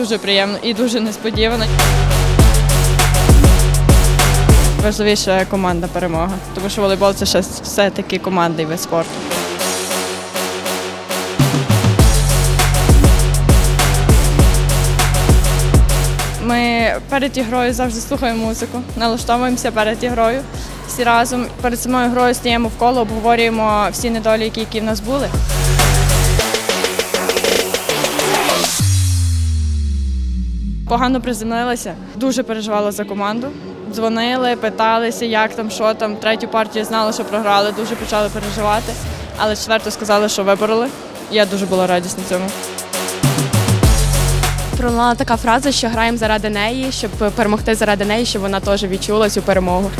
дуже приємно і дуже несподівано. Важливіше командна перемога, тому що волейбол це ще все-таки командний вид спорту. Ми перед ігрою завжди слухаємо музику, налаштовуємося перед ігрою. Всі разом перед самою грою стаємо в коло, обговорюємо всі недоліки, які в нас були. Погано приземлилася, дуже переживала за команду. Дзвонили, питалися, як там, що там. Третю партію знали, що програли, дуже почали переживати. Але четверту сказали, що вибороли. Я дуже була радісна цьому. Пролунала така фраза, що граємо заради неї, щоб перемогти заради неї, щоб вона теж відчула цю перемогу.